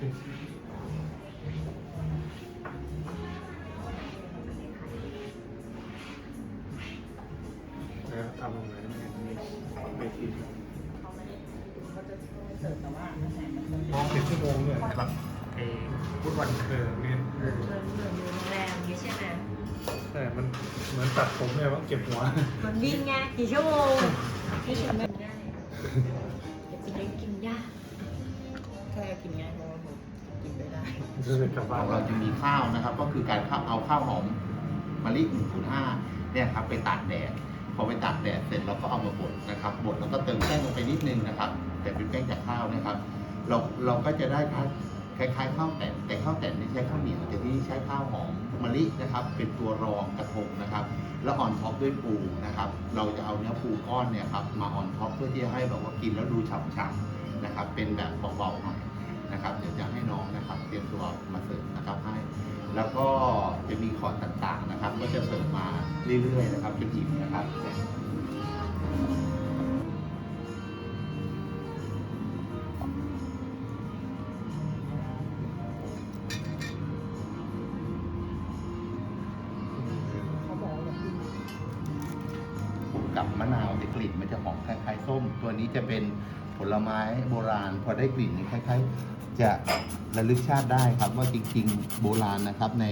แล้วทำลงไปแล้วมันไม่ทีมองเป็นชั่วโมงเลยแบบไอ้พุทวันเคอร์เนี่ยแรงอย่างนี้ใช่ไหมแต่มันเหมือนตัดผมเลยว่าเก็บหัว มันวิ่งไงกี่ชั่วโมงกี่ชั่วโมง กินง่ายเพราะว่าผมกินไได้ กลับบ้านเราจะมีข้าวนะครับ ก็คือการเอาข้าวหอมมะลิ105เนี่ยครับไปตากแดดพอไปตากแดดเสร็จเราก็เอามาบดนะครับบดแล้วก็เติมแป้งลงไปนิดนึงนะครับ แต่เป็นแป้งจากข้าวนะครับ เราเราก็จะได้คล้ายๆข้าวแต่นแต่ข้าวแต่นไม่ใช้ข้าวเหนียวแต่ที่ใช้ข้าวหอมมะลินะครับ เป็นตัวรองกระทงนะครับ แล้วออนท็อปด้วยปูนะครับ เราจะเอาเนื้อปูก้อนเนี่ยครับมาออนท็อปเพื่อที่จะให้แบบว่ากินแล้วดูฉ่ำๆนะครับ เป็นแบบเบาๆหน่อย นะครับเดี๋ยวจะให้น้องนะครับเตรียมตัวมาเสร์ฟนะครับให้ แล้วก็จะมีคอร์ดต่างๆนะครับ ก็จะเสร์ฟมาเรื่อยๆนะครับจนอิ่มนะครับกับมะนาวแต่กลิ่นมันจะหอมคล้ายๆส้ม ตัวนี้จะเป็นผลไม้โบราณ พอได้กลิ่นคล้ายๆ จะระลึกชาติได้ครับว่าจริงๆ โบราณนะครับใน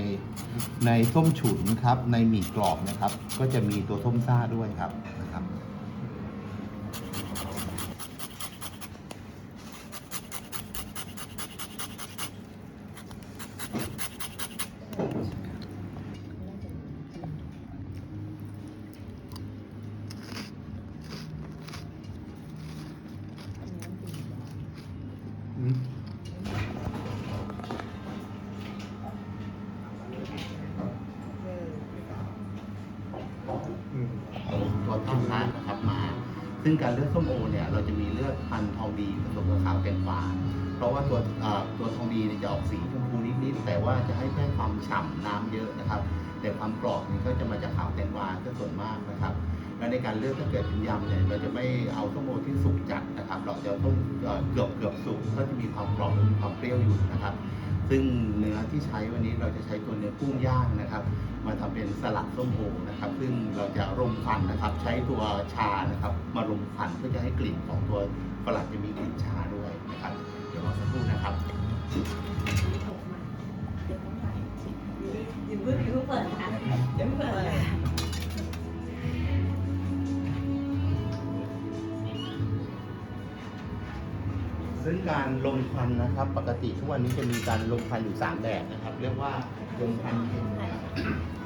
ในส้มฉุนครับ ในหมี่กรอบนะครับ ก็จะมีตัวส้มซ่าด้วยครับนะครับอื ซึ่งการเลือกส้มโอเนี่ยเราจะมีเลือกพันธุ์ทองดีผสมกับขาวแกนฝาเพราะว่าตัวตัวทองดีเนี่ยจะออกสีชมพูนิดๆแต่ว่าจะให้แค่ความฉ่ำน้ำเยอะนะครับ แต่ความกรอบนี่ก็จะมาจากขาวแตงกวาก็ส่วนมากนะครับ และในการเลือกถ้าเกิดเป็นยำเนี่ยเราจะไม่เอาส้มโอที่สุกจัดนะครับ เราจะต้มเอ่อเกือบเกือบสุกก็จะมีความกรอบและมีความเปรี้ยวอยู่นะครับ ซึ่งเนื้อที่ใช้วันนี้เราจะใช้ตัวเนื้อกุ้งย่างนะครับ มาทำเป็นสลัดส้มโอนะครับ ซึ่งเราจะรมควันนะครับ ใช้ตัวชานะครับ มารมควันเพื่อจะให้กลิ่นของตัวสลัดจะมีกลิ่นชาด้วยนะครับ เดี๋ยวรอสักครู่นะครับอย่าเพิ่งอย่าเพิ่งเปิดค่ะอย่าเพิ่งเปิด การลมควันนะครับ ปกติทุกวันนี้จะมีการลมควันอยู่สามแบบนะครับ เรียกว่าลมควันเย็นนะครับ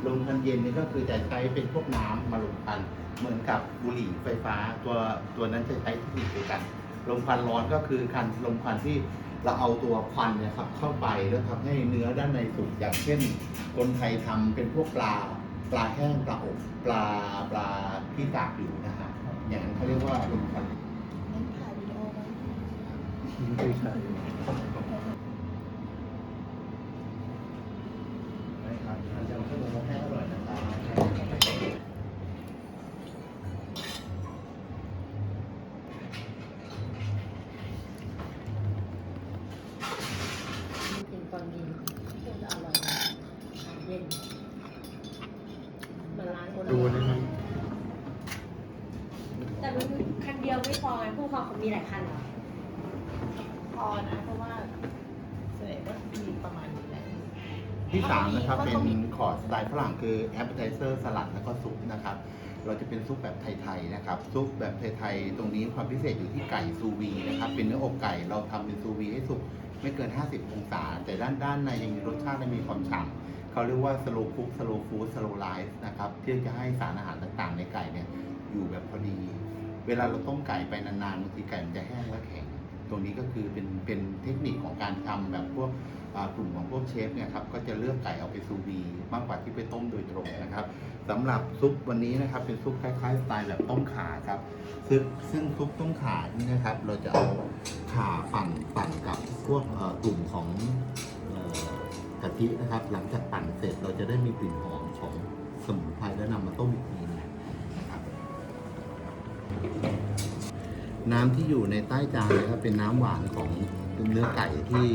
ลมควันเย็นนี่ก็คือจะใช้เป็นพวกน้ำมาลมควันเหมือนกับบุหรี่ไฟฟ้าตัวตัวนั้นจะใช้เทคนิคเดียวกัน ลมควันร้อนก็คือการลมควันที่เราเอาตัวควันเนี่ยครับเข้าไปแล้วทำให้เนื้อด้านในสุกอย่างเช่น คนไทยทำเป็นพวกปลาปลาแห้งปลาอบปลาปลาที่ตากอยู่นะฮะอย่างนั้นเขาเรียกว่าลมควัน ไม่ใช่นะครับอาจารย์ก็ลงให้อร่อยนะครับจริงๆตอนเย็นคงจะอร่อยนะเย็นเหมือนร้านโอดูเลี้ยนี่มันแต่มันคันเดียวไม่พอไงผู้เขาเขามีหลายคันเหรอ พอนะเพราะว่าส่วนใหญ่ก็มีประมาณนี้แหละ ที่สามนะครับเป็นคอร์สสไตล์ฝรั่งคือแอปเปอร์ไทเซอร์สลัดแล้วก็ซุปนะครับ เราจะเป็นซุปแบบไทยๆนะครับ ซุปแบบไทยๆตรงนี้ความพิเศษอยู่ที่ไก่ซูวีนะครับ เป็นเนื้ออกไก่เราทำเป็นซูวีให้สุกไม่เกิน 50 องศา แต่ด้านด้านในยังมีรสชาติและมีความฉ่ำเขาเรียกว่าสโลคุกสโลฟู้ดสโลไลฟ์นะครับเพื่อจะให้สารอาหารต่างๆ ในไก่เนี่ยอยู่แบบพอดี เวลาเราต้มไก่ไปนานๆบางทีไก่มันจะแห้งและแข็ง ตรงนี้ก็คือเป็นเป็นเทคนิคของการทำแบบพวกกลุ่มของพวกเชฟเนี่ยครับก็จะเลือกไก่เอาไปซูวีมากกว่าที่ไปต้มโดยตรงนะครับสำหรับซุปวันนี้นะครับเป็นซุปคล้ายๆสไตล์แบบต้มขาครับซึ่งซึ่งซุปต้มขานี่นะครับเราจะเอาขาปั่นปั่นกับพวกกลุ่มของกะทินะครับ หลังจากปั่นเสร็จเราจะได้มีกลิ่นหอมของสมุนไพรแล้วนำมาต้มอีกที น้ำที่อยู่ในใต้จานนะครับเป็นน้ำหวานของเนื้อไก่ที่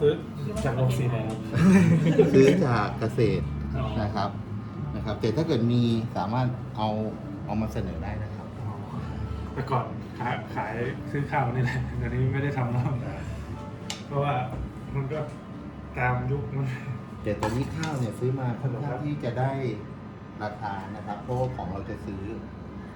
ซื้อจากโรงสีแดงซื้อจากเกษตรอ๋อ นะครับนะครับ แต่ถ้าเกิดมีสามารถเอาเอามาเสนอได้นะครับแต่ก่อนขายขายซื้อข้าวนี่แหละเดี๋ยวนี้ไม่ได้ทำแล้วเพราะว่ามันก็ตามยุคมัน แต่ตอนนี้ข้าวเนี่ยซื้อมาค่อนข้างที่จะได้ราคานะครับ เพราะว่าของเราจะซื้อ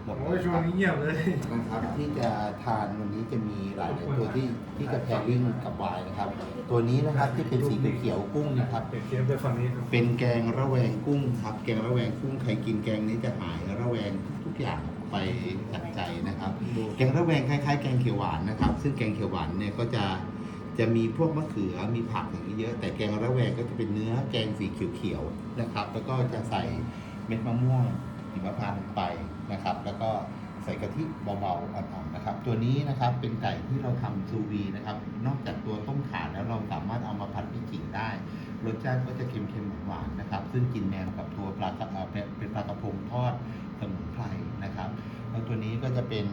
หมดโอ้ยช่วงนี้เงียบเลย นะครับที่จะทานวันนี้จะมีหลายๆตัวที่ที่จะแพรริ่งกับไวน์นะครับ ตัวนี้นะครับที่เป็นสีเขียวๆกุ้งนะครับเดี๋ยวเคียมไปฝั่งนี้ครับเป็นแกงระแวงกุ้งครับ แกงระแวงกุ้งใครกินแกงนี้จะหายระแวงทุกๆอย่างไปจากใจนะครับ แกงระแวงคล้ายๆ แกงเขียวหวานนะครับ ซึ่งแกงเขียวหวานเนี่ยก็จะจะมีพวกมะเขือมีผักอย่างนี้เยอะแต่แกงระแวงก็จะเป็นเนื้อแกงสีเขียวๆนะครับ แล้วก็จะใส่เม็ดมะม่วง หิมพานต์ลงไปนะครับ แล้วก็ใส่กะทิเบาๆอ่อนๆนะครับ ตัวนี้นะครับเป็นไก่ที่เราทำซูวีนะครับ นอกจากตัวต้มขาแล้วเราสามารถเอามาผัดพริกขิงได้ รสชาติก็จะเค็มๆหวานๆนะครับ ซึ่งกินแนวกับตัวปลากระเป็นเป็นปลากระพงทอดสมุนไพรนะครับ แล้วตัวนี้ก็จะเป็น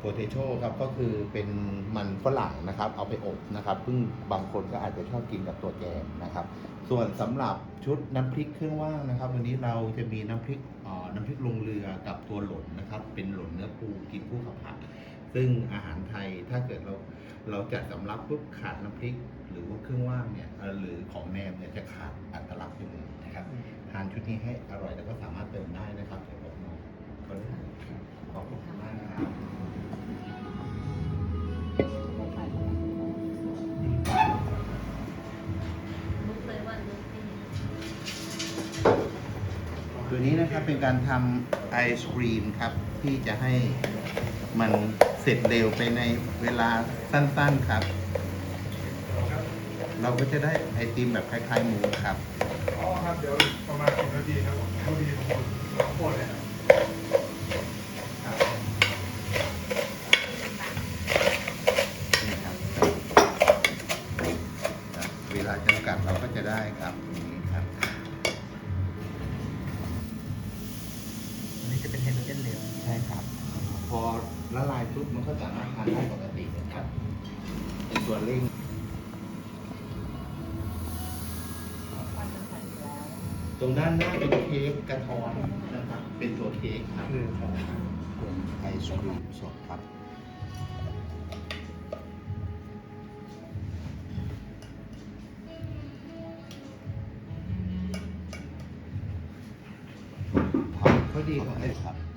โพเทโชครับก็คือเป็นมันฝรั่งนะครับ เอาไปอบนะครับซึ่งบางคนก็อาจจะชอบกินกับตัวแกงนะครับ ส่วนสำหรับชุดน้ำพริกเครื่องว่างนะครับ วันนี้เราจะมีน้ำพริกน้ำพริกลงเรือกับตัวหล่นนะครับ เป็นหล่นเนื้อปูกินคู่กับผัก ซึ่งอาหารไทยถ้าเกิดเราเราจัดสำรับปุ๊บขาดน้ำพริก หรือว่าเครื่องว่างเนี่ยหรือของแนมเนี่ยจะขาดอัตลักษณ์ไปเลยนะครับทานชุดนี้ให้อร่อยแล้วก็สามารถเติมได้นะครับเดี๋ยวบอกน้องก็ได้ครับขอบคุณมากนะครับ ตัวนี้นะครับเป็นการทำไอศครีมครับที่จะให้มันเสร็จเร็วไปในเวลาสั้นๆครับ เราก็จะได้ไอติมแบบคล้ายๆหมูครับอ๋อครับเดี๋ยวประมาณสิบนาทีครับผมพอดีของผมน้องโคตรเลยครับนี่ครับครับเวลาจำกัดเราก็จะได้ครับตรงนี้ครับ อันนี้จะเป็นไฮโดรเจนเหลว ใช่ครับ พอละลายปุ๊บมันก็สามารถทานได้ปกตินะครับ เป็นตัวเร่งวันมันผ่านไปแล้วตรงด้านหน้าเป็นเค้กกระท้อนนะครับ เป็นตัวเค้กครับนี่ครับเป็นไอศครีมสดครับเขาดีครับไอ้ครับ